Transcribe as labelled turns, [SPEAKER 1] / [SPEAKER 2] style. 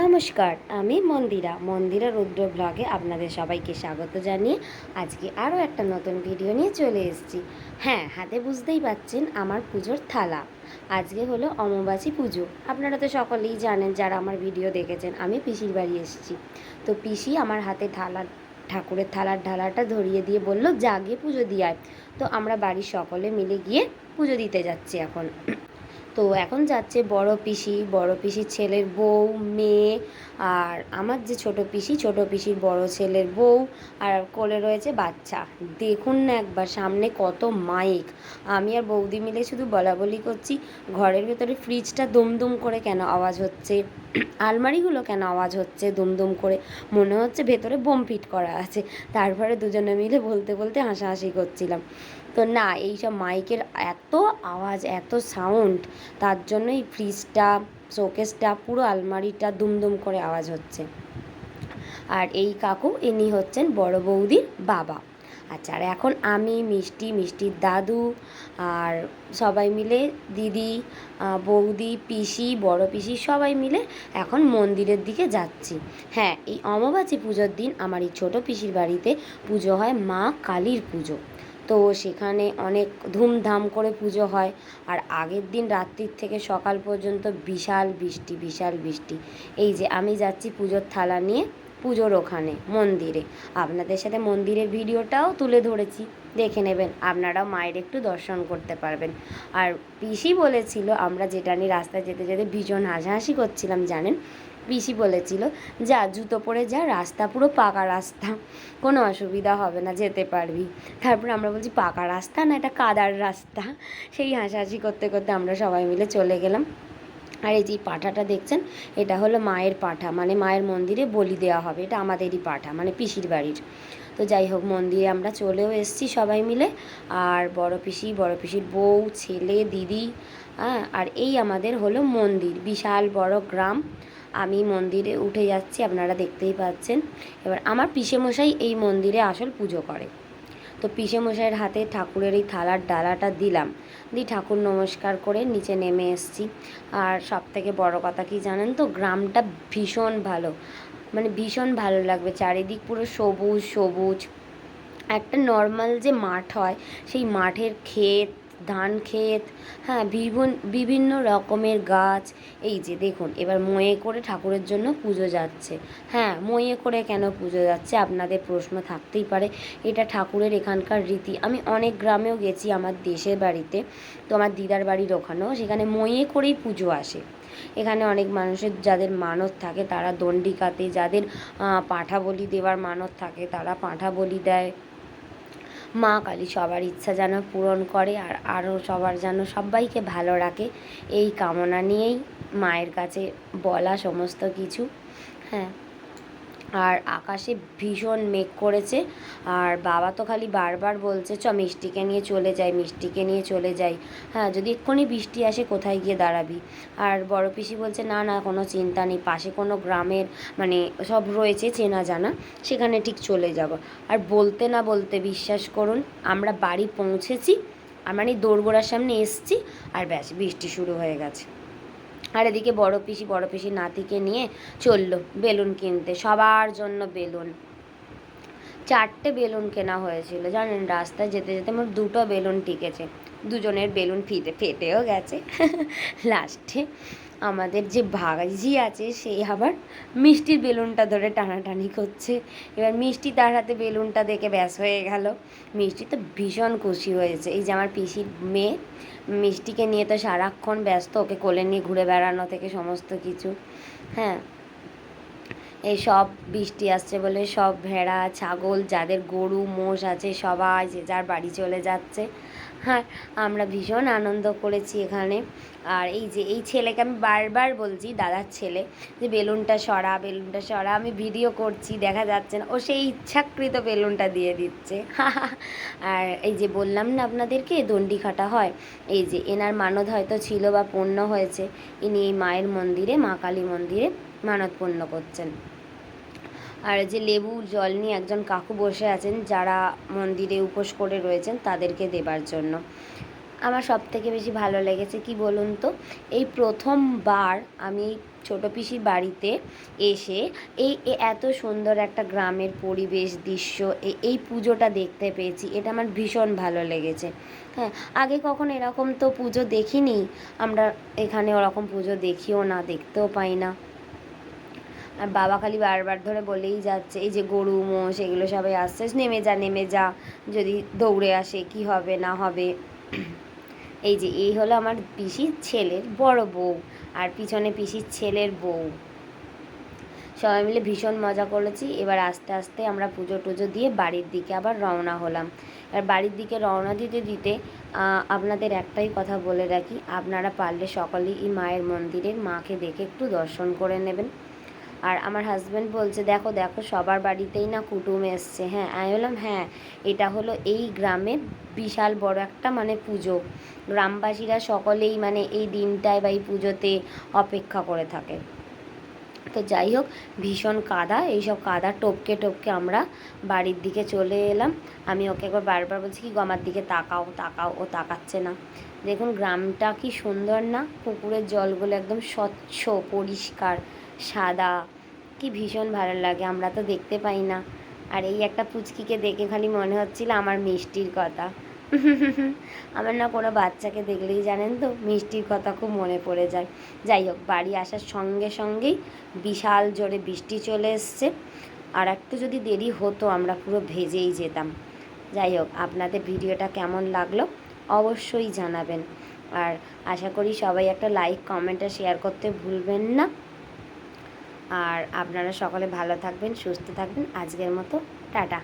[SPEAKER 1] নমস্কার, আমি মন্দিরা। মন্দিরা রুদ্র ব্লগে আপনাদের সবাইকে স্বাগত জানিয়ে আজকে আরও একটা নতুন ভিডিও নিয়ে চলে এসেছি। হ্যাঁ হাতে বুঝতেই পাচ্ছেন আমার পুজোর থালা। আজকে হলো অমাবাসী পুজো। আপনারা তো সকলেই জানেন, যারা আমার ভিডিও দেখেছেন, আমি পিসির বাড়ি এসেছি। তো পিসি আমার হাতে থালা, ঠাকুরের থালার ঢালাটা ধরিয়ে দিয়ে বলল গিয়ে পুজো দিয়ে তো আমরা বাড়ির সকলে মিলে গিয়ে পুজো দিতে যাচ্ছি এখন। তো এখন যাচ্ছে বড় পিসি, বড় পিসির ছেলের বউ, মেয়ে আর আমার যে ছোট পিসি, ছোট পিসির বড় ছেলের বউ আর কোলে রয়েছে বাচ্চা। দেখুন না একবার, সামনে কত মাইক। আমি আর বৌদি মিলে শুধু বলা বলি করছি, ঘরের ভেতরে ফ্রিজটা দুম দুম করে কেন আওয়াজ হচ্ছে? আলমারিগুলো কেন আওয়াজ হচ্ছে দুমদুম করে? মনে হচ্ছে ভেতরে বোম ফিট করা আছে। তারপরে দুজনে মিলে বলতে বলতে হাসাহাসি করছিলাম। তো না, এইসব মাইকের এত আওয়াজ, এত সাউন্ড, তার জন্যই ফ্রিজটা, শোকেসটা, পুরো আলমারিটা দুমদুম করে আওয়াজ হচ্ছে। আর এই কাকু, ইনি হচ্ছেন বড় বৌদির বাবা। আচ্ছা আর এখন আমি, মিষ্টি, মিষ্টির দাদু আর সবাই মিলে দিদি বৌদি, পিসি, বড় পিসি সবাই মিলে এখন মন্দিরের দিকে যাচ্ছি। হ্যাঁ এই অমাবাসী পুজোর দিন আমার এই ছোটো পিসির বাড়িতে পুজো হয় মা কালীর পুজো। তো সেখানে অনেক ধুমধাম করে পুজো হয় আর আগের দিন রাত্রির থেকে সকাল পর্যন্ত বিশাল বৃষ্টি বিশাল বৃষ্টি। এই যে আমি যাচ্ছি পুজোর থালা নিয়ে পুজোর ওখানে, মন্দিরে। আপনাদের সাথে মন্দিরের ভিডিওটাও তুলে ধরেছি, দেখে নেবেন। আপনারাও মায়ের একটু দর্শন করতে পারবেন। আর পিসি বলেছিল, আমরা যেটা নিয়ে রাস্তায় যেতে যেতে ভীষণ হাসাহাসি করছিলাম, জানেন? পিসি বলেছিল, যা জুতো পরে যা, রাস্তা পুরো পাকা রাস্তা। কোনো অসুবিধা হবে না, যেতে পারবি। তারপর আমরা বলছি, পাকা রাস্তা না, এটা কাদার রাস্তা। সেই হাসাহাসি করতে করতে আমরা সবাই মিলে চলে গেলাম। আর এই যে পাঠাটা দেখছেন, এটা হলো মায়ের পাঠা মানে মায়ের মন্দিরে বলি দেওয়া হবে, এটা আমাদেরই পাঠা মানে পিসির বাড়ির। তো যাই হোক, মন্দিরে আমরা চলেও এসেছি সবাই মিলে, আর বড় পিসি, বড় পিসির বউ, ছেলে, দিদি হ্যাঁ আর এই আমাদের হলো মন্দির, বিশাল বড় গ্রাম। আমি মন্দিরে উঠে যাচ্ছি, আপনারা দেখতেই পাচ্ছেন। এবার আমার পিসেমশাই এই মন্দিরে আসল পুজো করে। তো পিসে মশাইয়ের হাতে ঠাকুরের এই থালার ডালাটা দিলাম। দিয়ে ঠাকুর নমস্কার করে নিচে নেমে এসছি। আর সব থেকে বড়ো কথা কি জানেন তো, গ্রামটা ভীষণ ভালো। মানে ভীষণ ভালো লাগবে, চারিদিক পুরো সবুজ সবুজ। একটা নর্মাল যে মাঠ হয়, সেই মাঠের ক্ষেত ধান ক্ষেত হ্যাঁ বিভিন্ন রকমের গাছ। এই যে দেখুন, এবার ময়ে করে ঠাকুরের জন্য পুজো যাচ্ছে। হ্যাঁ ময়ে করে কেন পুজো যাচ্ছে? আপনাদের প্রশ্ন থাকতেই পারে। এটা ঠাকুরের এখানকার রীতি। আমি অনেক গ্রামেও গেছি আমার দেশের বাড়িতে। তো আমার দিদার বাড়ির ওখানেও সেখানে ময়ে করেই পুজো আসে। এখানে অনেক মানুষের যাদের মানত থাকে, তারা দণ্ডিকাতে, যাদের পাঁঠা বলি দেওয়ার মানত থাকে, তারা পাঁঠা বলি দেয়। মা কালী সবার ইচ্ছা যেন পূরণ করে আর আরও সবার যেন সবাইকে ভালো রাখে। এই কামনা নিয়েই মায়ের কাছে বলা সমস্ত কিছু। হ্যাঁ। আর আকাশে ভীষণ মেঘ করেছে। আর বাবা তো খালি বারবার বলছে, চ, মিষ্টিকে নিয়ে চলে যাই, মিষ্টিকে নিয়ে চলে যাই। হ্যাঁ যদি এক্ষুনি বৃষ্টি আসে, কোথায় গিয়ে দাঁড়াবি? আর বড় পিসি বলছে, না না, কোনো চিন্তা নেই। পাশে কোনো গ্রামের মানে সব রয়েছে চেনা জানা, সেখানে ঠিক চলে যাব। আর বলতে না বলতে বিশ্বাস করুন, আমরা বাড়ি পৌঁছেছি আর মানে দোরগোড়ার সামনে এসছি, আর ব্যাস, বৃষ্টি শুরু হয়ে গেছে। আর এদিকে বড় পিসি বড় পিসি নাতিকে নিয়ে চলল বেলুন কিনতে। সবার জন্য বেলুন। চারটে বেলুন কেনা হয়েছিল, জানেন? রাস্তায় যেতে যেতে আমার দুটো বেলুন টিকেছে। দুজনের বেলুন ফিতে, ফেটেও গেছে। লাস্টে আমাদের যে ভাগাজি আছে সেই আবার মিষ্টির বেলুনটা ধরে টানাটানি করছে। এবার মিষ্টি তার হাতে বেলুনটা দেখে ব্যাস হয়ে গেল। মিষ্টি তো ভীষণ খুশি হয়েছে। এই যে আমার পিসির মেয়ে, মিষ্টিকে নিয়ে তো সারাক্ষণ ব্যস্ত, ওকে কোলে নিয়ে ঘুরে বেড়ানো থেকে সমস্ত কিছু। হ্যাঁ এই সব বৃষ্টি আসছে বলে সব ভেড়া, ছাগল, যাদের গরু, মোষ আছে, সবাই যে যার বাড়ি চলে যাচ্ছে। হ্যাঁ আমরা ভীষণ আনন্দ করেছি এখানে। আর এই যে, এই ছেলেকে আমি বারবার বলছি, দাদার ছেলে, যে বেলুনটা সরা বেলুনটা সরা, আমি ভিডিও করছি, দেখা যাচ্ছে না। ও সেই ইচ্ছাকৃত বেলুনটা দিয়ে দিচ্ছে। আর এই যে বললাম না আপনাদেরকে দণ্ডি খাটা হয়। এই যে এনার মানত হয়তো ছিল বা পূর্ণ হয়েছে। ইনি এই মায়ের মন্দিরে, মা কালী মন্দিরে মানত পূর্ণ করছেন। আর যে লেবু জল নিয়ে একজন কাকু বসে আছেন, যারা মন্দিরে উপোস করে রয়েছেন তাদেরকে দেবার জন্য। আমার সব থেকে বেশি ভালো লেগেছে কি বলুন তো, এই প্রথমবার আমি ছোটো পিসির বাড়িতে এসে এই এত সুন্দর একটা গ্রামের পরিবেশ দৃশ্য এই পুজোটা দেখতে পেয়েছি, এটা আমার ভীষণ ভালো লেগেছে। হ্যাঁ আগে কখন এরকম তো পুজো দেখিনি, আমরা এখানে ওরকম পুজো দেখিও না, দেখতেও পাই না। আর বাবা খালি বারবার ধরে বলেই যাচ্ছে, এই যে গরু, মোষ, এগুলো সবাই আসছে। নেমে যা নেমে যা, যদি দৌড়ে আসে কি হবে, না হবে। এই যে, এই হলো আমার পিসির ছেলের বড় বউ আর পিছনে পিসির ছেলের বউ। সবাই মিলে ভীষণ মজা করেছি। এবার আস্তে আস্তে আমরা পুজো টুজো দিয়ে বাড়ির দিকে আবার রওনা হলাম। আর বাড়ির দিকে রওনা দিতে দিতে আপনাদের একটাই কথা বলে রাখি, আপনারা পারলে সকলেই এই মায়ের মন্দিরের মাকে দেখে একটু দর্শন করে নেবেন। আর আমার হাজব্যান্ড বলছে, দেখো দেখো, সবার বাড়িতেই না কুটুম এসছে। হ্যাঁ আমি বললাম হ্যাঁ এটা হলো এই গ্রামের বিশাল বড় একটা মানে পুজো। গ্রামবাসীরা সকলেই মানে এই দিনটায় বা এই পুজোতে অপেক্ষা করে থাকে। তো যাই হোক, ভীষণ কাদা, এইসব কাদা টপকে টপকে আমরা বাড়ির দিকে চলে এলাম। আমি ওকে একবার বারবার বলছি, কি গো, আমার দিকে তাকাও তাকাও, ও তাকাচ্ছে না। দেখুন, গ্রামটা কি সুন্দর না? পুকুরের জলগুলো একদম স্বচ্ছ, পরিষ্কার, সাদা। কি ভীষণ ভালো লাগে, আমরা তো দেখতে পাই না। আর এই একটা পুচকিকে দেখে খালি মনে হচ্ছিল আমার মিষ্টির কথা। আমার না কোনো বাচ্চাকে দেখলেই জানেন তো, মিষ্টির কথা খুব মনে পড়ে যায়। যাই হোক, বাড়ি আসার সঙ্গে সঙ্গেই বিশাল জোরে বৃষ্টি চলে এসছে। আর একটু যদি দেরি হতো, আমরা পুরো ভেজেই যেতাম। যাই হোক, আপনাদের ভিডিওটা কেমন লাগল? অবশ্যই জানাবেন। আর আশা করি সবাই একটা লাইক কমেন্ট আর শেয়ার করতে ভুলবেন না। আর আপনারা সকলে ভালো থাকবেন, সুস্থ থাকবেন। আজকের মতো, টাটা।